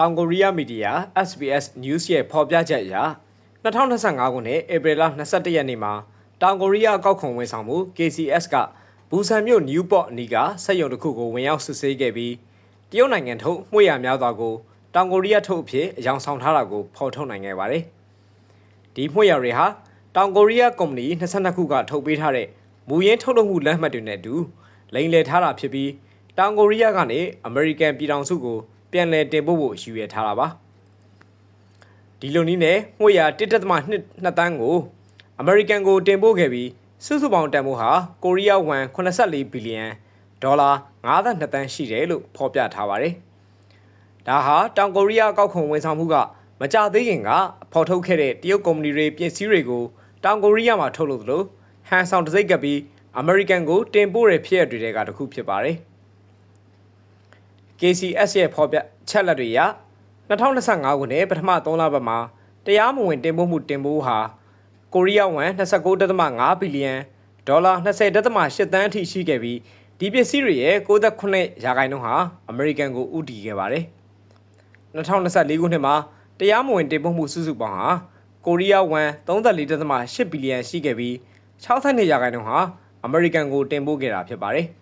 တောင်ကိုရီးယားမီဒီယာ SBS News ရဲ့ဖော်ပြချက်အရ2025ခုနှစ်ဧပြီလ22ရက်နေ့မှာတောင်ကိုရီးယားအကောက်ခွန်ဝန်ဆောင်မှု KCS ကဘူဆန်မြို့ Newport အနီးကစက်ရုံတစ်ခုကိုဝင်ရောက်စစ်ဆေးခဲ့ပြီးတရုတ်နိုင်ငံထုတ်မှုရများစွာကိုတောင်ကိုရီးယားထုတ်အဖြစ်အယောင်ဆောင်ထားတာကိုဖော်ထုတ်နိုင်ခဲ့ပါတယ်။ဒီမှုရတွေဟာတောင်ကိုရီးယားကုမ္ပဏီ22ခုကထုတ်ပေးထားတဲ့မူရင်းထုတ်လုပ်မှုလမ်းမှတ်တွေနဲ့အတူလိမ်လည်ထားတာဖြစ်ပြီးတောင်ကိုရီးယားကနေအမေရိကန်ပြည်ထောင်စုကို ပြန်လည်တင်ပို့ဖို့ရည်ရွယ်ထားတာပါဒီလိုနည်းနဲ့ငွေရ1.2တန်းကိုအမေရိကန်ကိုတင်ပို့ခဲ့ပြီးစုစုပေါင်းတန်ဖိုးဟာကိုရီးယားဝမ်84ဘီလီယံဒေါ်လာ92တန်းရှိတယ်လို့ဖော်ပြထားပါတယ်ဒါဟာတောင်ကိုရီးယားကောက်ခွန်ဝန်ဆောင်မှုကမကြသေးခင်ကဖော်ထုတ်ခဲ့တဲ့တရုတ်ကုမ္ပဏီတွေပစ္စည်းတွေကိုတောင်ကိုရီးယားမှာထုတ်လုပ်သလိုဟန်ဆောင်တစိ့ကပ်ပြီးအမေရိကန်ကိုတင်ပို့တဲ့ဖြစ်ရတွေကတခုဖြစ်ပါတယ်။ KCS ရဲ့ဖော်ပြချက်လက်တွေအရ2025ခုနှစ်ပထမ3လပတ်မှာတရားမဝင်တင်ပို့မှုတင်ပို့ဟာကိုရီးယားဝမ်29.5ဘီလီယံဒေါ်လာ20.8တန်းအထိရှိခဲ့ပြီးဒီပစ္စည်းတွေရဲ့69ရာခိုင်နှုန်းဟာအမေရိကန်ကိုဥတီခဲ့ပါတယ်2024ခုနှစ်မှာတရားမဝင်တင်ပို့မှုစုစုပေါင်းဟာကိုရီးယားဝမ်34.8ဘီလီယံရှိခဲ့ပြီး62ရာခိုင်နှုန်းဟာအမေရိကန်ကိုတင်ပို့ခဲ့တာဖြစ်ပါတယ်။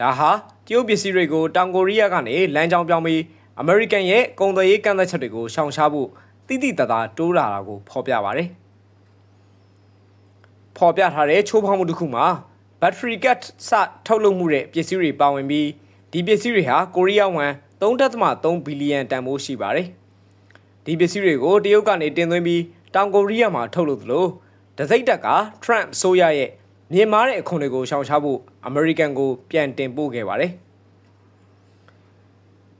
ဒါဟာတရုတ်ပစ္စည်းတွေကိုတောင်ကိုရီးယားကနေလမ်းကြောင်းပြောင်းပြီးအမေရိကန်ရဲ့ကုန်သွယ်ရေးကန့်သတ်ချက်တွေကိုရှောင်ရှားဖို့တိတိတသားတိုးလာတာကိုဖော်ပြပါတယ်။ဖော်ပြထားတဲ့ချိုးဖောက်မှုတစ်ခုမှာ battery cat စထုတ်လုပ်မှုတဲ့ပစ္စည်းတွေပါဝင်ပြီးဒီပစ္စည်းတွေဟာကိုရီးယားဝမ်3.3ဘီလီယံတန်ဖိုးရှိပါတယ်။ဒီပစ္စည်းတွေကိုတရုတ်ကနေတင်သွင်းပြီးတောင်ကိုရီးယားမှာထုတ်လုပ်သလိုဒစိမ့်တက်က Trump ဆိုရရဲ့ မြင်မာတဲ့အခွန်တွေကိုရှောင်ရှားဖို့အမေရိကန်ကိုပြန်တင်ပို့ခဲ့ပါတယ်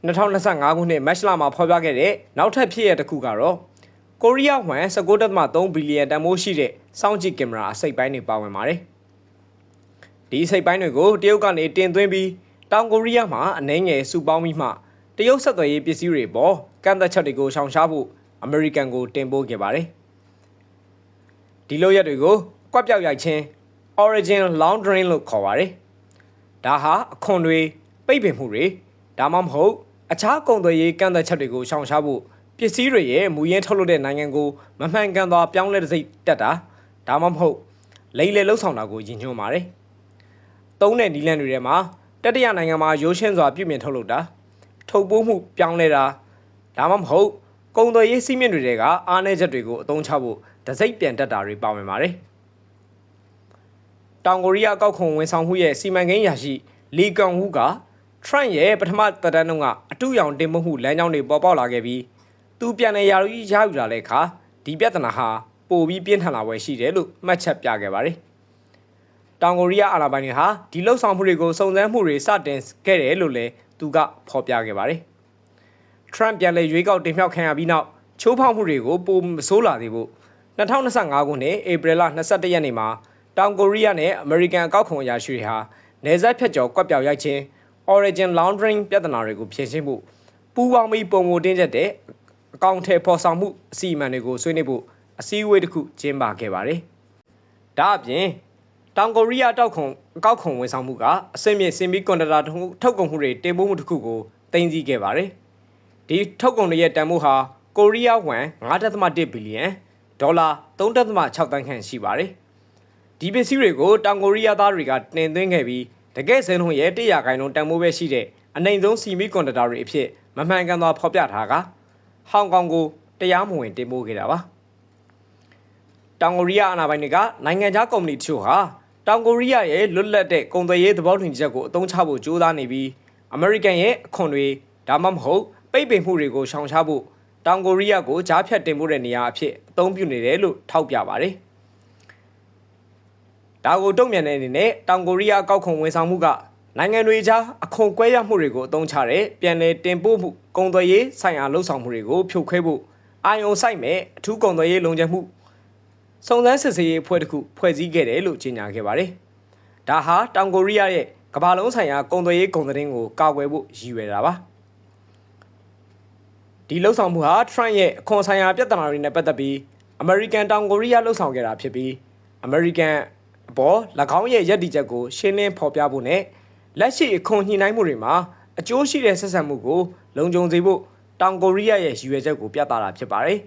2025ခုနှစ်မတ်လမှာဖော်ပြခဲ့တဲ့နောက်ထပ်ဖြစ်ရတစ်ခုကတော့ကိုရီးယားဝမ်19.3ဘီလီယံတန်ဖိုးရှိတဲ့စောင့်ကြည့်ကင်မရာအစိတ်ပိုင်းတွေပါဝင်ပါတယ်။ဒီစိတ်ပိုင်းတွေကိုတရုတ်ကနေတင်သွင်းပြီးတောင်ကိုရီးယားမှာအနှဲငယ်စုပေါင်းပြီးမှတရုတ်ဆက်သွယ်ရေးပစ္စည်းတွေပေါ်ကန့်သက်ချက်တွေကိုရှောင်ရှားဖို့အမေရိကန်ကိုတင်ပို့ခဲ့ပါတယ်။ဒီလိုရက်တွေကိုကွက်ပြောက်ရိုက်ခြင်း origin laundering လို့ခေါ်ပါတယ်။ဒါဟာအခွန်တွေပိတ်ပင်မှုတွေဒါမှမဟုတ်အခြားကုန်သွယ်ရေးကန့်သတ်ချက်တွေကိုရှောင်ရှားဖို့ပစ္စည်းတွေရဲ့မူရင်းထုတ်လုပ်တဲ့နိုင်ငံကိုမမှန်ကန်စွာပြောင်းလဲတဲ့စိတ်တက်တာဒါမှမဟုတ်လိမ့်လေလှုပ်ဆောင်တာကိုယဉ်ညွှန်းပါတယ်။သုံးတဲ့နီလန်တွေထဲမှာတတိယနိုင်ငံမှာရိုးရှင်းစွာပြုပြင်ထုတ်လုပ်တာထုတ်ပိုးမှုပြောင်းလဲတာဒါမှမဟုတ်ကုန်သွယ်ရေးစည်းမျဉ်းတွေကအားနည်းချက်တွေကိုအသုံးချဖို့ဒစိမ့်ပြန်တက်တာတွေပါဝင်ပါတယ်။ တောင်ကိုရီးယားကောက်ခွန်ဝန်ဆောင်မှုရဲ့စီမံကိန်းရာရှိလီကွန်ဝူကထရန့်ရဲ့ပထမသက်တမ်းတုန်းကအတူရောင်တင်မှုမှုလမ်းကြောင်းတွေပေါ်ပေါက်လာခဲ့ပြီးသူပြန်လည်ရာထူးရယူလာတဲ့အခါဒီပြဿနာဟာပိုပြီးပြင်းထန်လာပွဲရှိတယ်လို့မှတ်ချက်ပြခဲ့ပါတယ်။တောင်ကိုရီးယားအာဏာပိုင်တွေဟာဒီလှုပ်ဆောင်မှုတွေကိုစုံစမ်းမှုတွေစတင်ခဲ့တယ်လို့လည်းသူကဖော်ပြခဲ့ပါတယ်။ Trump ပြန်လည်ရွေးကောက်တင်မြှောက်ခံရပြီးနောက်ချိုးဖောက်မှုတွေကိုပိုမဆိုးလာသေးဖို့2025ခုနှစ်ဧပြီလ22ရက်နေ့မှာ တောင်ကိုရီးယားနဲ့အမေရိကန်အကောက်ခွန်အရာရှိတွေဟာနေဆက်ဖြတ်ကျော်ကွက်ပြောက်ရိုက်ခြင်း origin laundering ပြဿနာတွေကိုဖြေရှင်းဖို့ပူးပေါင်းပြီးပုံမတင်းကျပ်တဲ့အကောင့်ထဲပေါ်ဆောင်မှုအစီအမံတွေကိုဆွေးနွေးဖို့အစည်းအဝေးတစ်ခုကျင်းပခဲ့ပါတယ်။ဒါအပြင်တောင်ကိုရီးယားတောက်ခွန်အကောက်ခွန်ဝန်ဆောင်မှုကအစင်မြင့်စင်မီကွန်ဒတာထုတ်ကုန်မှုတွေတင်ပို့မှုတစ်ခုကိုတင်စီခဲ့ပါတယ်။ဒီထုတ်ကုန်တွေရဲ့တန်ဖိုးဟာကိုရီးယားဝမ်9.1ဘီလီယံဒေါ်လာ3.6တန်းခန့်ရှိပါတယ်။ ဒီပစ္စည်းတွေကိုတောင်ကိုရီးယားသားတွေကတင်သွင်းခဲ့ပြီးတကယ်စင်းလုံးရဲ့100ရာခိုင်နှုန်းတန်ဖိုးပဲရှိတဲ့အနိုင်ဆုံးစီမီကွန်ဒတာတွေအဖြစ်မမှန်ကန်စွာဖော်ပြထားကဟောင်ကောင်ကိုတရားမဝင်တင်ပို့ခဲ့တာပါတောင်ကိုရီးယားအာဏာပိုင်တွေကနိုင်ငံခြားကုမ္ပဏီတချို့ဟာတောင်ကိုရီးယားရဲ့လွတ်လပ်တဲ့ကုန်သွယ်ရေးသဘောတူညီချက်ကိုအသုံးချဖို့ကြိုးစားနေပြီးအမေရိကန်ရဲ့အခွန်တွေဒါမှမဟုတ်ပိတ်ပင်မှုတွေကိုရှောင်ရှားဖို့တောင်ကိုရီးယားကိုကြားဖြတ်တင်ပို့တဲ့နေရာအဖြစ်အသုံးပြုနေတယ်လို့ထောက်ပြပါတယ်။ ဒါကိုတုံ့ပြန်တဲ့အနေနဲ့တောင်ကိုရီးယားကောက်ခုံဝန်ဆောင်မှုကနိုင်ငံတွေကြားအခွန်ကွဲရမှုတွေကိုအသုံးချတဲ့ပြန်လည်တင်ပို့မှုကုန်သွယ်ရေးဆိုင်ရာလှုပ်ဆောင်မှုတွေကိုဖြုတ်ခွဲဖို့အာယုံဆိုင်မဲ့အထူးကုန်သွယ်ရေးလုံခြုံမှုစုံစမ်းစစ်ဆေးရေးအဖွဲ့တစ်ခုဖွဲ့စည်းခဲ့တယ်လို့ကြေညာခဲ့ပါတယ်။ဒါဟာတောင်ကိုရီးယားရဲ့ကမ္ဘာလုံးဆိုင်ရာကုန်သွယ်ရေးကုန်သတင်းကိုကာကွယ်ဖို့ရည်ရွယ်တာပါ။ဒီလှုပ်ဆောင်မှုဟာထရန့်ရဲ့အခွန်ဆိုင်ရာပြဿနာတွေနဲ့ပတ်သက်ပြီးအမေရိကန်တောင်ကိုရီးယားလှုပ်ဆောင်ခဲ့တာဖြစ်ပြီးအမေရိကန် အပေါ်၎င်းရဲ့ရည်တည်ချက်ကိုရှင်းလင်းဖော်ပြဖို့နဲ့လက်ရှိအခွန်ညှိနှိုင်းမှုတွေမှာအကျိုးရှိတဲ့ဆက်ဆံမှုကိုလုံခြုံစေဖို့တောင်ကိုရီးယားရဲ့ရည်ရွယ်ချက်ကိုပြသတာဖြစ်ပါတယ်။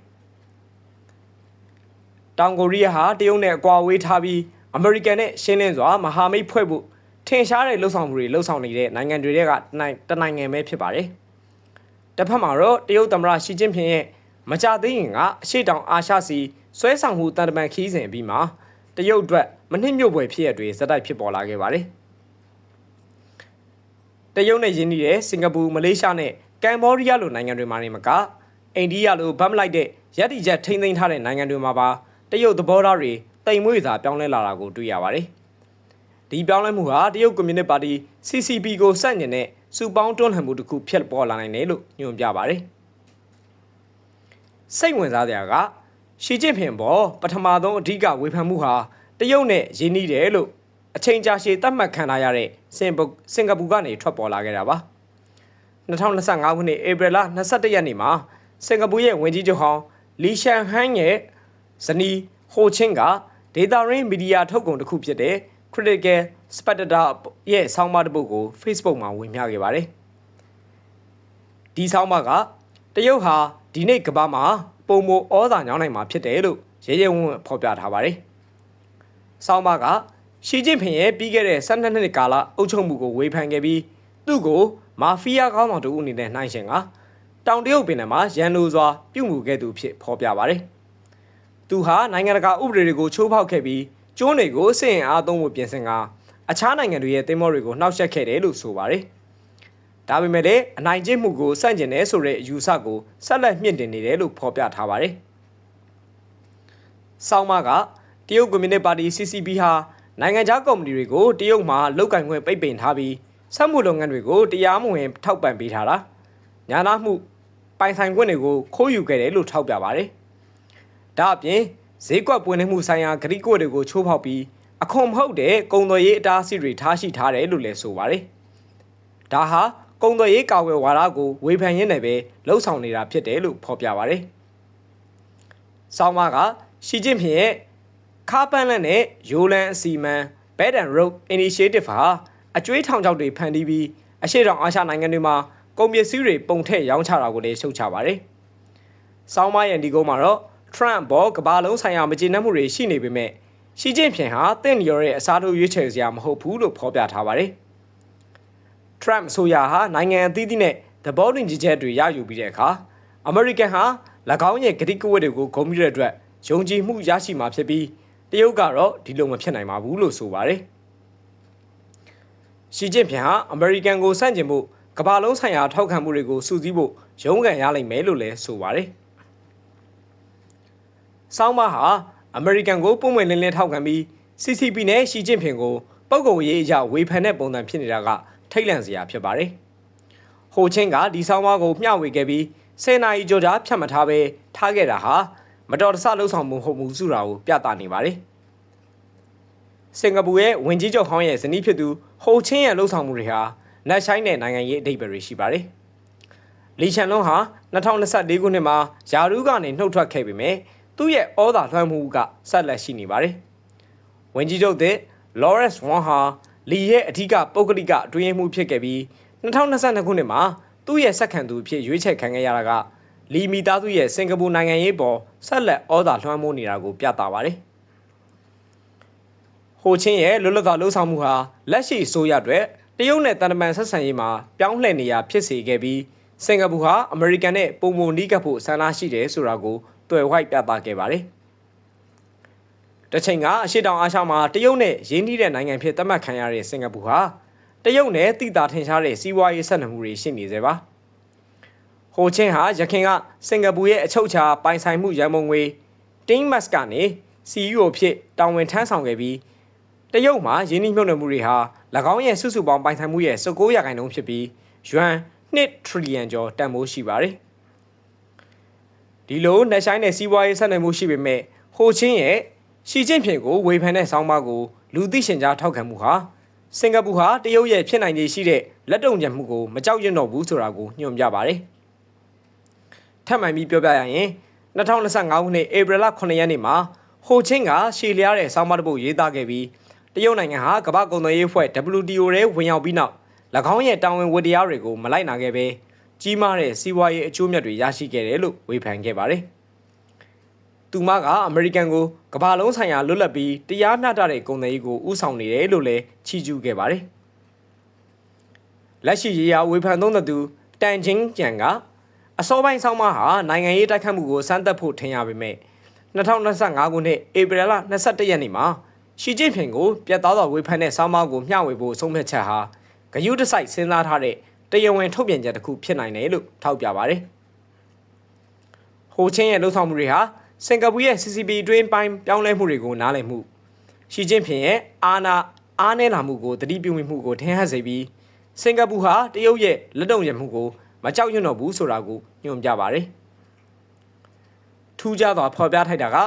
တောင်ကိုရီးယားဟာတရုတ်နဲ့အကွာအဝေးထားပြီးအမေရိကန်နဲ့ရှင်းလင်းစွာမဟာမိတ်ဖွဲ့ဖို့ထင်ရှားတဲ့လှုပ်ဆောင်မှုတွေလှုပ်ဆောင်နေတဲ့နိုင်ငံတွေကနိုင်တနိုင်ငံပဲဖြစ်ပါတယ်။တစ်ဖက်မှာတော့တရုတ်သမ္မတရှီကျင်းဖျင်ရဲ့မကြသေးခင်ကအရှိတောင်အာရှစီဆွဲဆောင်မှုတန်တမန်ခီးစဉ်ပြီးမှ တရုတ်အတွက်မနှိမ့်မြုပ်ပွဲဖြစ်ရတွေဇက်တိုက်ဖြစ်ပေါ်လာခဲ့ပါတယ်။တရုတ်နဲ့ယင်းနေတဲ့စင်ကာပူမလေးရှားနဲ့ကမ်ဘောဒီးယားလိုနိုင်ငံတွေမှာနေမကအိန္ဒိယလိုဗတ်မလိုက်တဲ့ရက်တီချက်ထိမ့်သိမ်းထားတဲ့နိုင်ငံတွေမှာပါတရုတ်သဘောထားတွေတိမ်မွေ့စွာပြောင်းလဲလာတာကိုတွေ့ရပါတယ်။ဒီပြောင်းလဲမှုဟာတရုတ်ကွန်မြူနစ်ပါတီ CCP ကိုစန့်ကျင်တဲ့စုပေါင်းတွန်းလှန်မှုတစ်ခုဖြစ်ပေါ်လာနိုင်တယ်လို့ညွှန်ပြပါတယ်။စိတ်ဝင်စားစရာက ရှီကျင့်ဖင်ပေါ်ပထမဆုံးအဓိကဝေဖန်မှုဟာတရုတ်နဲ့ရင်းနှီးတယ်လို့အချိန်ကြာရှည်သတ်မှတ်ခံထားရတဲ့စင်စင်ကာပူကနေထွက်ပေါ်လာခဲ့တာပါ2025ခုနှစ်ဧပြီလ22ရက်နေ့မှာစင်ကာပူရဲ့ဝန်ကြီးချုပ်ဟောင်းလီရှန်ဟန်ရဲ့ဇနီးဟိုချင်းကဒေတာရင်းမီဒီယာထုတ်ကုန်တစ်ခုဖြစ်တဲ့ Critical Spectator ရဲ့ဆောင်းပါးတစ်ပုဒ်ကို Facebook မှာဝေမျှခဲ့ပါတယ်ဒီဆောင်းပါးကတရုတ်ဟာဒီနေ့ကမ္ဘာမှာ ပုံမဩဇာညောင်းနိုင်မှာဖြစ်တယ်လို့ရဲရဲဝံ့ဝံ့ဖော်ပြထားပါတယ်ဆောင်းပါးကရှီကျင့်ဖင်ရဲ့ပြီးခဲ့တဲ့12နှစ်ကာလအုပ်ချုပ်မှုကိုဝေဖန်ခဲ့ပြီးသူ့ကိုမာဖီးယားကောင်းဆောင်တို့အနေနဲ့နှိုင်းရှင်ကတောင်တရုတ်ပင်နယ်မှာရန်လိုစွာပြုမှုခဲ့သူဖြစ်ဖော်ပြပါတယ်။သူဟာနိုင်ငံတကာဥပဒေတွေကိုချိုးဖောက်ခဲ့ပြီးကျိုးတွေကိုစစ်ရင်အားသုံးဖို့ပြင်ဆင်ကအခြားနိုင်ငံတွေရဲ့သင်းမောတွေကိုနှောက်ယှက်ခဲ့တယ်လို့ဆိုပါတယ်။ ဒါပေမဲ့လည်းအနိုင်ကျင့်မှုကိုစန့်ကျင်တယ်ဆိုတဲ့အယူဆကိုဆက်လက်မြင့်တင်နေတယ်လို့ဖော်ပြထားပါတယ်။ဆောင်းမကတရုတ်ကွန်မြူနစ်ပါတီ CCP ဟာနိုင်ငံခြားကုမ္ပဏီတွေကိုတရုတ်မှလုတ်ကင်ခွင့်ပိတ်ပင်ထားပြီးစက်မှုလုပ်ငန်းတွေကိုတရားမဝင်ထောက်ပံ့ပေးထားတာညာနာမှုပိုင်ဆိုင်ခွင့်တွေကိုခိုးယူခဲ့တယ်လို့ထောက်ပြပါတယ်။ဒါအပြင်ဈေးကွက်ပွင့်လင်းမှုဆိုင်ရာဂရိကွက်တွေကိုချိုးဖောက်ပြီးအခွန်မဟုတ်တဲ့ကုံသွယ်ရေးအတားအဆီးတွေထားရှိထားတယ်လို့လည်းဆိုပါတယ်။ဒါဟာ ကုံသွယ်ရေးကာဝယ်ဝါဒကိုဝေဖန်ရင်းနဲ့ပဲလှုပ်ဆောင်နေတာဖြစ်တယ်လို့ဖော်ပြပါတယ်။ဆောင်းမကရှီကျင့်ဖင်ရဲ့ခါပန်းလန့်နဲ့ယိုလန်အစီမံ Bed and Road Initiative ဟာအကျွေးထောင်ချောက်တွေဖန်တီးပြီးအရှိတောင်အာရှနိုင်ငံတွေမှာကုန်ပစ္စည်းတွေပုံထည့်ရောင်းချတာကိုလည်းရှုတ်ချပါတယ်။ဆောင်းမရန်ဒီကုန်းမှာတော့ Trump ဘောကဘာလုံးဆိုင်ရာမကျေနပ်မှုတွေရှိနေပေမဲ့ရှီကျင့်ဖျင်ဟာတင့်လျော်ရဲ့အစားထိုးရွေးချယ်စရာမဟုတ်ဘူးလို့ဖော်ပြထားပါတယ်။ Trump ဆိုရာဟာနိုင်ငံအသီးသီးနဲ့သဘောတူညီချက်တွေရယူပြီးတဲ့အခါအမေရိကန်ဟာ၎င်းရဲ့ဂတိကဝတ်တွေကိုဂုဏ်ပြုတဲ့အတွက်ယုံကြည်မှုရရှိမှာဖြစ်ပြီးတရုတ်ကတော့ဒီလိုမဖြစ်နိုင်ပါဘူးလို့ဆိုပါတယ်။ရှီကျင့်ဖျင်ဟာအမေရိကန်ကိုဆန့်ကျင်ဖို့ကမ္ဘာလုံးဆိုင်ရာထောက်ခံမှုတွေကိုစုစည်းဖို့ရုန်းကန်ရလိမ့်မယ်လို့လည်းဆိုပါတယ်။ဆောင်းပါဟာအမေရိကန်ကိုပုံမှန်လင်းလင်းထောက်ခံပြီး CCP နဲ့ရှီကျင့်ဖျင်ကိုပုတ်ကုံရေးအရဝေဖန်တဲ့ပုံစံဖြစ်နေတာက ထိတ်လန့်စရာဖြစ်ပါတယ်။ဟိုချင်းကဒီဆောင်းပါကိုမျှဝေခဲ့ပြီး10နာရီကျော်ကြာဖြတ်မထားပဲထားခဲ့တာဟာမတော်တဆလှုပ်ဆောင်မှုဟုတ်မှုစုတာကိုပြသနေပါတယ်။စင်ကာပူရဲ့ဝင်ကြီးချုပ်ဟောင်းရဲ့ဇနီးဖြစ်သူဟိုချင်းရဲ့လှုပ်ဆောင်မှုတွေဟာနက်ဆိုင်တဲ့နိုင်ငံရေးအဓိပ္ပာယ်တွေရှိပါတယ်။လီချန်လွန်းဟာ2024ခုနှစ်မှာယာရူးကနေနှုတ်ထွက်ခဲ့ပေမဲ့သူ့ရဲ့ဩဇာလွှမ်းမှုကဆက်လက်ရှိနေပါတယ်။ဝင်ကြီးချုပ်တဲ့ Lawrence Wong ဟာ လီရဲ့အထူးကပုဂ္ဂလိကအတွင်းရေးမှူးဖြစ်ခဲ့ပြီး2022ခုနှစ်မှာသူ့ရဲ့ဆက်ခံသူအဖြစ်ရွေးချယ်ခံခဲ့ရတာကလီမီသားစုရဲ့စင်ကာပူနိုင်ငံရေးပေါ်ဆက်လက်ဩဇာလွှမ်းမိုးနေတာကိုပြသပါတယ်။ဟိုချင်းရဲ့လွတ်လပ်စွာလှုပ်ဆောင်မှုဟာလက်ရှိဆိုရအတွက်တရုတ်နဲ့တန်တမန်ဆက်ဆံရေးမှာပြောင်းလဲနေရဖြစ်စေခဲ့ပြီးစင်ကာပူဟာအမေရိကန်နဲ့ပုံမနီးကပ်ဖို့ဆန္ဒရှိတယ်ဆိုတာကိုတွေ့ဝိုက်ပြသခဲ့ပါတယ်။ တချိန်ကအရှေ့တောင်အာရှမှာတရုတ်နဲ့ရင်းနှီးတဲ့နိုင်ငံဖြစ်သတ်မှတ်ခံရတဲ့စင်ကာပူဟာတရုတ်နဲ့တိတာထင်ရှားတဲ့စီးပွားရေးဆက်နွယ်မှုတွေရှိနေစေပါ။ဟိုချင်းဟာရခင်ကစင်ကာပူရဲ့အချုပ်အခြာပိုင်ဆိုင်မှုရန်ပုံငွေတင်းမတ်ကနေ CEO ဖြစ်တာဝန်ထမ်းဆောင်ခဲ့ပြီးတရုတ်မှာယင်းနှိမ့်မြုပ်နှံမှုတွေဟာ၎င်းရဲ့စုစုပေါင်းပိုင်ဆိုင်မှုရဲ့19ရာခိုင်နှုန်းဖြစ်ပြီးယွမ်2ထရီလီယံကျော်တန်ဖိုးရှိပါတယ်။ဒီလိုနှက်ဆိုင်တဲ့စီးပွားရေးဆက်နွယ်မှုရှိပေမဲ့ဟိုချင်းရဲ့ ရှီကျင့်ဖင်ကိုဝေဖန်တဲ့ဆောင်းပါးကိုလူသိရှင်ကြားထောက်ခံမှုဟာစင်ကာပူဟာတရုတ်ရဲ့ဖြစ်နိုင်ခြေရှိတဲ့လက်တုံ့ပြန်မှုကိုမကြောက်ရွံ့တော့ဘူးဆိုတာကိုညွှန်ပြပါတယ်။ထပ်မံပြီးပြောပြရရင်2025ခုနှစ်ဧပြီလ9ရက်နေ့မှာဟိုချင်းကရှီလျားတဲ့ဆောင်းပါးတစ်ပုဒ်ရေးသားခဲ့ပြီးတရုတ်နိုင်ငံဟာကမ္ဘာကုန်သွယ်ရေးအဖွဲ့ WTO ထဲဝင်ရောက်ပြီးနောက်၎င်းရဲ့တာဝန်ဝတ္တရားတွေကိုမလိုက်နာခဲ့ပဲကြီးမားတဲ့စီးပွားရေးအကျိုးမြတ်တွေရရှိခဲ့တယ်လို့ဝေဖန်ခဲ့ပါတယ်။ သူမကအမေရိကန်ကိုကမ္ဘာလုံးဆိုင်ရာလွတ်လပ်ပြီးတရားမျှတတဲ့ကုန်သွယ်ရေးကိုဥဆောင်နေတယ်လို့လည်းချီးကျူးခဲ့ပါတယ်။လက်ရှိရေးရာဝေဖန်သုံးသပ်သူတန်ချင်းကျန်ကအစောပိုင်းဆောင်းပါးဟာနိုင်ငံရေးတိုက်ခတ်မှုကိုစမ်းသပ်ဖို့ထင်ရပေမဲ့2025ခုနှစ်ဧပြီလ22ရက်နေ့မှာရှီကျင့်ဖင်ကိုပြတ်သားသောဝေဖန်တဲ့ဆောင်းပါးကိုမျှဝေဖို့ဆုံးဖြတ်ချက်ဟာဂယုတစိုက်စဉ်းစားထားတဲ့တရားဝင်ထုတ်ပြန်ချက်တစ်ခုဖြစ်နိုင်တယ်လို့ထောက်ပြပါတယ်။ဟိုချင်းရဲ့လှုပ်ဆောင်မှုတွေဟာ စင်ကာပူရဲ့ CCP အတွင်းပိုင်းပြောင်းလဲမှုတွေကိုနားလည်မှုရှီကျင့်ဖင်ရဲ့အာဏာအားနည်းလာမှုကိုတတိပြုမိမှုကိုထင်ဟပ်စေပြီးစင်ကာပူဟာတရုတ်ရဲ့လက်တုံ့ပြန်မှုကိုမကြောက်ရွံ့တော့ဘူးဆိုတာကိုညွှန်ပြပါတယ်။ထူးခြားသောဖော်ပြထိုက်တာက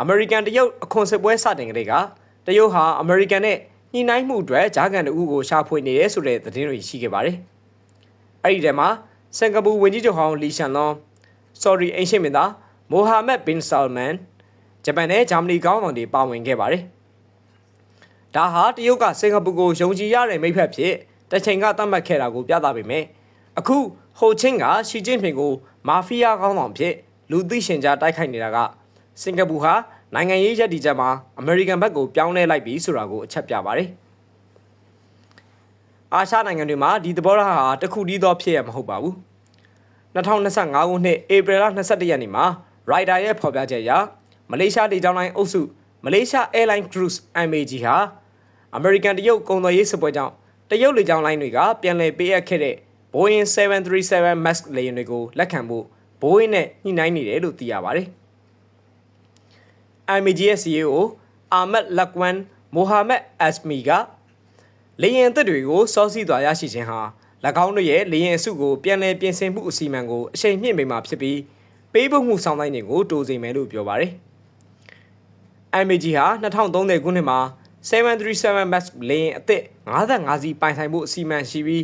အမေရိကန်တရုတ်အခွန်စစ်ပွဲစတင်ကလေးကတရုတ်ဟာအမေရိကန်နဲ့ညှိနှိုင်းမှုအတွက်ဂျာကန်တူကိုရှာဖွေနေတယ်ဆိုတဲ့သတင်းတွေရှိခဲ့ပါတယ်။အဲ့ဒီထဲမှာစင်ကာပူဝန်ကြီးချုပ်ဟောင်းလီရှန်လွန်ဆော်ရီအင်ရှင်မင်းသား မိုဟာမက်ဘင်ဆာလ်မန်ဂျပန်နဲ့ဂျာမနီကောင်းဆောင်တွေပါဝင်ခဲ့ပါတယ်။ဒါဟာတရုတ်ကစင်ကာပူကိုယုံကြည်ရတဲ့မိဖက်ဖြစ်တစ်ချိန်ကသတ်မှတ်ခဲ့တာကိုပြသပေမဲ့အခုဟိုချင်းကရှီကျင်းဖင်ကိုမာဖီးယားကောင်းဆောင်ဖြစ်လူသိရှင်ကြားတိုက်ခိုက်နေတာကစင်ကာပူဟာနိုင်ငံရေးရည်တည်ချက်မှာအမေရိကန်ဘက်ကိုပြောင်းလဲလိုက်ပြီဆိုတာကိုအချက်ပြပါတယ်။အာရှနိုင်ငံတွေမှာဒီသဘောထားဟာတခုတည်းသောဖြစ်ရမဟုတ်ပါဘူး။2025ခုနှစ်ဧပြီလ22ရက်နေ့မှာ Rider ရဲ့ဖော်ပြချက်အရမလေးရှားလေကြောင်းလိုင်းအုပ်စုမလေးရှား Airline Cruise MAG ဟာအမေရိကန်တရုတ်ကုန်သွယ်ရေးစစ်ပွဲကြောင့်တရုတ်လေကြောင်းလိုင်းတွေကပြန်လည်ပေးအပ်ခဲ့တဲ့ Boeing 737 MAX လေယာဉ်တွေကိုလက်ခံဖို့ Boeing နဲ့ညှိနှိုင်းနေတယ်လို့သိရပါတယ်။ MAGS CEO အာမတ်လက်ကွမ်မိုဟာမက်အက်စမီကလေယာဉ်အသစ်တွေကိုစောစီးသွားရရှိခြင်းဟာ၎င်းတို့ရဲ့လေယာဉ်အစုကိုပြန်လည်ပြင်ဆင်မှုအစီအမံကိုအချိန်မြင့်မိမှာဖြစ်ပြီး ပေးပို့မှုဆောင်တိုင်းတွေကိုတိုးစေမယ်လို့ပြောပါတယ်။ MAG ဟာ2030ခုနှစ်မှာ737 MAX လေယာဉ်အသစ်55စီးပိုင်ဆိုင်မှုအစီအမံရှိပြီး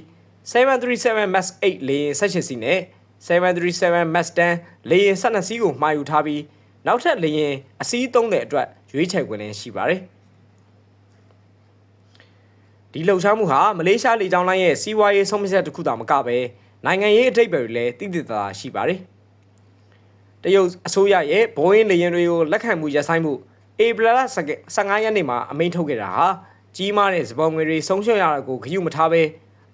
737 MAX 8လေယာဉ်18စီးနဲ့737 MAX 10လေယာဉ်12စီးကိုမှာယူထားပြီးနောက်ထပ်လေရင်အစီးသုံးတဲ့အတွက်ရွေးချယ်ခွင့်လည်းရှိပါတယ်ဒီလှုပ်ရှားမှုဟာမလေးရှားလေကြောင်းလိုင်းရဲ့စီးပွားရေးဆုံးဖြတ်ချက်တစ်ခုသာမကပဲနိုင်ငံရေးအထိပ်အပယ်တွေလည်းတည်တည်သာရှိပါတယ် တရုတ်အစိုးရရဲ့ဘိုးအင်းလေယာဉ်တွေကိုလက်ခံမှုရပ်ဆိုင်းမှုဧပြီလ15ရက်နေ့မှာအမိန့်ထုတ်ခဲ့တာဟာကြီးမားတဲ့စပေါ်ငွေတွေဆုံးရှုံးရတာကိုဂရုမထားဘဲ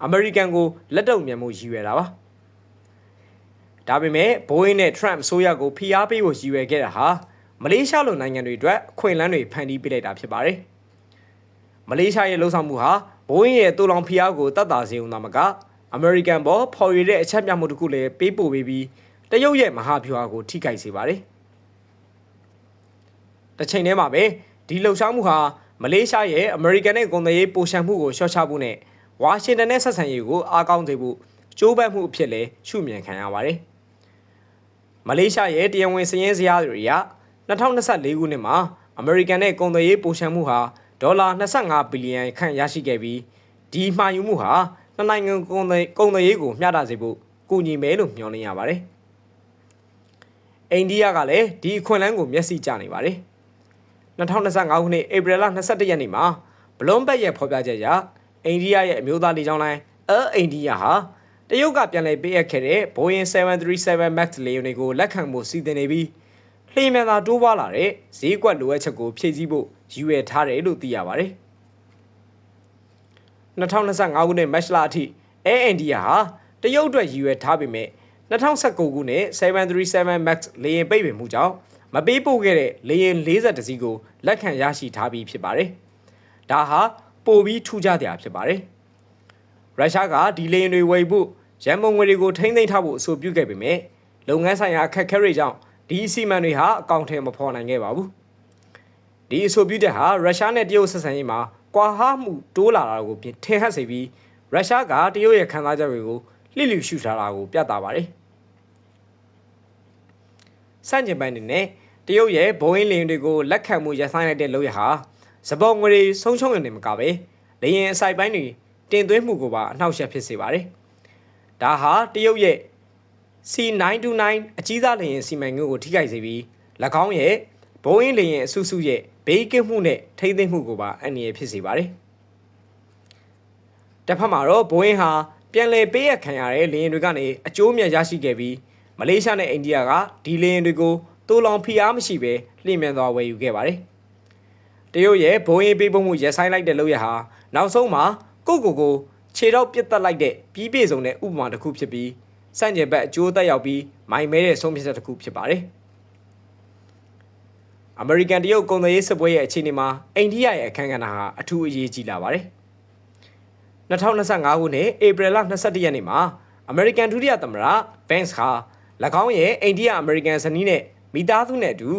အမေရိကန်ကိုလက်တုံမြန်မှုရည်ရွယ်တာပါ။ဒါပေမဲ့ဘိုးအင်းနဲ့ Trump ဆိုရကိုဖိအားပေးဖို့ရည်ရွယ်ခဲ့တာဟာမလေးရှားလိုနိုင်ငံတွေအတွက်အခွင့်အလမ်းတွေဖန်တီးပေးလိုက်တာဖြစ်ပါတယ်။မလေးရှားရဲ့လှုပ်ဆောင်မှုဟာဘိုးအင်းရဲ့တူလောင်ဖိအားကိုတတ်တာစေုံသာမကအမေရိကန်ပေါ်ဖော်ရည်တဲ့အချက်ပြမှုတစ်ခုလည်းပေးပို့ပေးပြီး တရုတ်ရဲ့မဟာဗျူဟာကိုထိခိုက်စေပါတယ်။တစ်ချိန်တည်းမှာပဲဒီလှုပ်ရှားမှုဟာမလေးရှားရဲ့အမေရိကန်နဲ့ကုန်သွယ်ရေးပိုရှံမှုကိုရှော့ချဖို့နဲ့ဝါရှင်တန်နဲ့ဆက်ဆံရေးကိုအားကောင်းစေဖို့ကြိုးပမ်းမှုအဖြစ်လည်းရှုမြင်ခံရပါတယ်။မလေးရှားရဲ့တရားဝင်စည်ရင်းစရာတွေအရ2024ခုနှစ်မှာအမေရိကန်နဲ့ကုန်သွယ်ရေးပိုရှံမှုဟာဒေါ်လာ25ဘီလီယံခန့်ရရှိခဲ့ပြီးဒီမှာယူမှုဟာနှစ်နိုင်ငံကုန်သွယ်ကုန်သွယ်ရေးကိုမျှတစေဖို့ကူညီမယ်လို့မျှော်လင့်ရပါတယ်။ အိန္ဒိယကလည်းဒီအခွင့်အလမ်းကိုမျက်စိကျနေပါတယ်။2025ခုနှစ်ဧပြီလ22ရက်နေ့မှာဘလွန်ဘက်ရဲ့ဖော်ပြချက်အရအိန္ဒိယရဲ့အမျိုးသားလေကြောင်းလိုင်း Air India ဟာတရုတ်ကပြန်လည်ပေးအပ်ခဲ့တဲ့ Boeing 737 MAX လေယာဉ်တွေကိုလက်ခံမှုစီစဉ်နေပြီးလှေမြန်သာတိုးပွားလာတဲ့ဈေးကွက်လိုအပ်ချက်ကိုဖြည့်ဆည်းဖို့ရည်ရွယ်ထားတယ်လို့သိရပါတယ်။2025ခုနှစ်မတ်လအထိ Air India ဟာတရုတ်အတွက်ရည်ရွယ်ထားပေမဲ့ 2019ခုနှစ်737 MAX လေယာဉ်ပိတ်ပင်မှုကြောင့်မပေးပို့ခဲ့တဲ့လေယာဉ်40စီးကိုလက်ခံရရှိထားပြီးဖြစ်ပါတယ်။ဒါဟာပိုပြီးထူးခြားတဲ့အဖြစ်ပါတယ်။ရုရှားကဒီလေယာဉ်တွေဝယ်ဖို့ရန်ပုံငွေတွေကိုထိမ့်သိမ်းထားဖို့အဆိုပြုခဲ့ပေမဲ့လုပ်ငန်းဆိုင်ရာအခက်အခဲတွေကြောင့်ဒီအစီအမံတွေဟာအကောင့်ထဲမဖော်နိုင်ခဲ့ပါဘူး။ဒီအဆိုပြုတဲ့ဟာရုရှားနဲ့တရုတ်ဆက်ဆံရေးမှာကွာဟမှုတိုးလာတာကိုထင်ဟပ်စေပြီးရုရှားကတရုတ်ရဲ့ခံစားချက်တွေကိုလှစ်လျူရှုထားတာကိုပြသပါတယ်။ စန့်ကျင်ပိုင်းနေနဲ့တရုတ်ရဲ့ဘိုးအင်းလင်းတွေကိုလက်ခံမှုရပ်ဆိုင်းလိုက်တဲ့လုပ်ရဟာစပေါ်ငွေတွေဆုံးရှုံးရုံနဲ့မကပဲလေရင်အစိုက်ပိုင်းတွေတင်သွင်းမှုကိုပါအနှောက်အယှက်ဖြစ်စေပါတယ်။ဒါဟာတရုတ်ရဲ့ C929 အကြီးစားလေယာဉ်စီမံကိန်းကိုထိခိုက်စေပြီး၎င်းရဲ့ဘိုးအင်းလေယာဉ်အစုစုရဲ့ဘေးကင်းမှုနဲ့ထိမ့်သိမ်းမှုကိုပါအန္တရာယ်ဖြစ်စေပါတယ်။တစ်ဖက်မှာတော့ဘိုးအင်းဟာပြန်လည်ပေးရခံရတဲ့လေယာဉ်တွေကနေအကျိုးမြတ်ရရှိခဲ့ပြီး မလေးရှားနဲ့အိန္ဒိယကဒီလေယာဉ်တွေကိုတိုးလောင်ဖိအားမရှိဘဲလှည့်မြန်စွာဝယ်ယူခဲ့ပါတယ်။တရုတ်ရဲ့ဘုံရင်ပေးပုံမှုရက်ဆိုင်လိုက်တဲ့လုပ်ရဟာနောက်ဆုံးမှာကိုယ့်ကိုယ်ကိုခြေတော့ပြစ်တက်လိုက်တဲ့ပြီးပြေဆုံးတဲ့ဥပမာတစ်ခုဖြစ်ပြီးစန့်ကျင်ဘက်အကျိုးသက်ရောက်ပြီးမိုင်မဲတဲ့ဆုံးဖြတ်ချက်တစ်ခုဖြစ်ပါတယ်။အမေရိကန်တရုတ်ကုန်သွယ်ရေးစစ်ပွဲရဲ့အခြေအနေမှာအိန္ဒိယရဲ့အခမ်းကဏ္ဍဟာအထူးအရေးကြီးလာပါတယ်။2025ခုနှစ်ဧပြီလ22ရက်နေ့မှာအမေရိကန်ဒုတိယသမ္မတဘန့်စ်ဟာ၎ င်းရဲ့အိန္ဒိယအမေရိကန်ဇနီးနဲ့မိသားစုနဲ့အတူ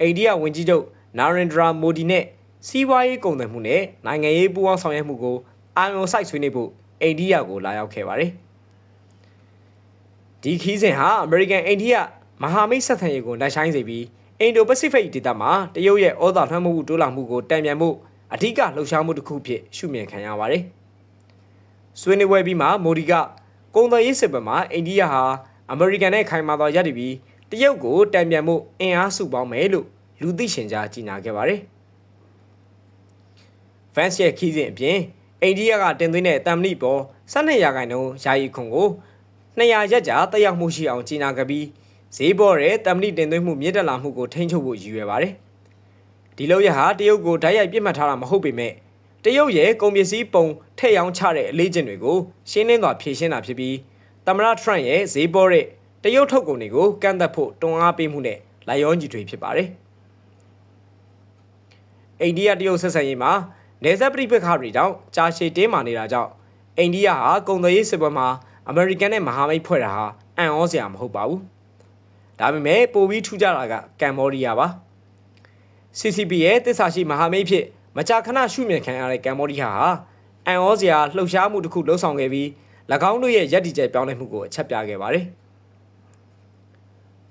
အိန္ဒိယဝန်ကြီးချုပ်နာရင်ဒရာမိုဒီနဲ့စီးပွားရေးကုန်သွယ်မှုနဲ့နိုင်ငံရေးပူးပေါင်းဆောင်ရွက်မှုကိုအာရုံစိုက်ဆွေးနွေးဖို့အိန္ဒိယကိုလာရောက်ခဲ့ပါတယ်။ဒီခီးစဉ်ဟာအမေရိကန်အိန္ဒိယမဟာမိတ်ဆက်ဆံရေးကိုလက်ဆိုင်စေပြီးအင်ဒိုပစိဖိတ်ဒေသမှာတရုတ်ရဲ့ဩဇာလွှမ်းမိုးမှုတိုးလာမှုကိုတံပြန်မှုအဓိကလှုပ်ရှားမှုတစ်ခုဖြစ်ရှုမြင်ခံရပါတယ်။ဆွေးနွေးပွဲပြီးမှမိုဒီကကုန်သွယ်ရေးစစ်ပွဲမှာအိန္ဒိယဟာ အမေရိကန်နဲ့ခိုင်မာစွာရပ်တည်ပြီးတရုတ်ကိုတံပြန်မှုအင်အားစုပေါင်းမယ်လို့လူသိရှင်ကြားကြေညာခဲ့ပါတယ်။ Vance ရဲ့ခီးစဉ်အပြင်အိန္ဒိယကတင်သွင်းတဲ့တမ်မဏိပေါ်12ရာခိုင်နှုန်းယာယီခွန်ကို200ရက်ကြာတက်ရောက်မှုရှိအောင်ကြေညာခဲ့ပြီးဈေးပေါ်တဲ့တမ်မဏိတင်သွင်းမှုမြင့်တက်လာမှုကိုထိန်းချုပ်ဖို့ရည်ရွယ်ပါတယ်။ဒီလောက်ရဟာတရုတ်ကိုဓာတ်ရိုက်ပြစ်မှတ်ထားတာမဟုတ်ပေမဲ့တရုတ်ရဲ့ကုန်ပစ္စည်းပုံထည့်ရောင်းချတဲ့အလေးကျင့်တွေကိုရှင်းလင်းစွာဖြေရှင်းတာဖြစ်ပြီးသ မ္မတထရန့်ရဲ့ဈေးပေါ်တဲ့တရုတ်ထုတ်ကုန်တွေကိုကန့်သက်ဖို့တွန်းအားပေးမှုနဲ့လိုက်ရောညီထွေဖြစ်ပါတယ်။အိန္ဒိယတရုတ်ဆက်ဆံရေးမှာနေဆက်ပြိပခါတွေကြောင့်ကြာရှည်တင်းမာနေတာကြောင့်အိန္ဒိယဟာကုန်သွယ်ရေးစစ်ပွဲမှာအမေရိကန်နဲ့မဟာမိတ်ဖွဲ့တာဟာအံ့ဩစရာမဟုတ်ပါဘူး။ဒါပေမဲ့ပိုပြီးထူးခြားတာကကမ်ဘောဒီးယားပါ။ CCP ရဲ့တစ္ဆာရှိမဟာမိတ်ဖြစ်မကြာခဏရှုမြင်ခံရတဲ့ကမ်ဘောဒီးယားဟာအံ့ဩစရာလှုပ်ရှားမှုတစ်ခုလှုပ်ဆောင်ခဲ့ပြီး၎ င်းတို့ရဲ့ရည်တည်ချက်ပြောင်းလဲမှုကိုအချက်ပြခဲ့ပါတယ်။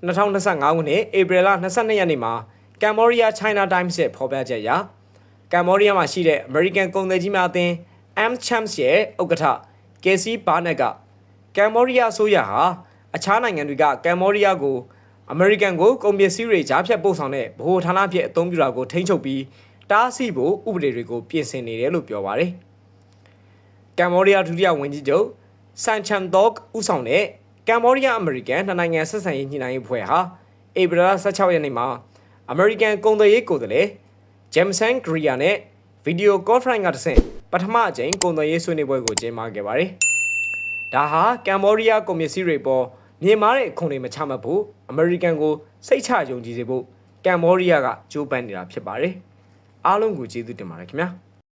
2025ခုနှစ်ဧပြီလ22ရက်နေ့မှာကမ်ဘောဒီးယား China Times ရဲ့ဖော်ပြချက်အရကမ်ဘောဒီးယားမှာရှိတဲ့ American ကုန်သည်ကြီးများအသင်း AmChams ရဲ့ဥက္ကဋ္ဌ Casey Barnett ကကမ်ဘောဒီးယားအစိုးရဟာအခြားနိုင်ငံတွေကကမ်ဘောဒီးယားကိုအမေရိကန်ကိုကုန်ပစ္စည်းတွေကြားဖြတ်ပို့ဆောင်တဲ့ဗဟိုဌာနဖြစ်အသုံးပြုတာကိုထိန်းချုပ်ပြီးတားဆီးဖို့ဥပဒေတွေကိုပြင်ဆင်နေတယ်လို့ပြောပါတယ်။ကမ်ဘောဒီးယားဒုတိယဝန်ကြီးချုပ် ဆန်ချန်ဒေါ့ဦးဆောင်တဲ့ကမ်ဘောဒီးယားအမေရိကန်နှစ်နိုင်ငံဆက်ဆံရေးညှိနှိုင်းရေးဖွဲ့ဟာဧပြီလ16ရက်နေ့မှာအမေရိကန်ကုန်သွယ်ရေးကိုယ်စားလှယ်ဂျမ်ဆန်ဂရီယာနဲ့ဗီဒီယိုကော့ဖရင်ကတဆင့်ပထမအကြိမ်ကုန်သွယ်ရေးဆွေးနွေးပွဲကိုကျင်းပခဲ့ပါတယ်။ဒါဟာကမ်ဘောဒီးယားကုန်ပစ္စည်းတွေပေါ်မြေမားတဲ့အခွန်တွေမချမှတ်ဖို့အမေရိကန်ကိုစိတ်ချယုံကြည်စေဖို့ကမ်ဘောဒီးယားကကြိုးပမ်းနေတာဖြစ်ပါတယ်။အားလုံးကိုကျေးဇူးတင်ပါတယ်ခင်ဗျာ။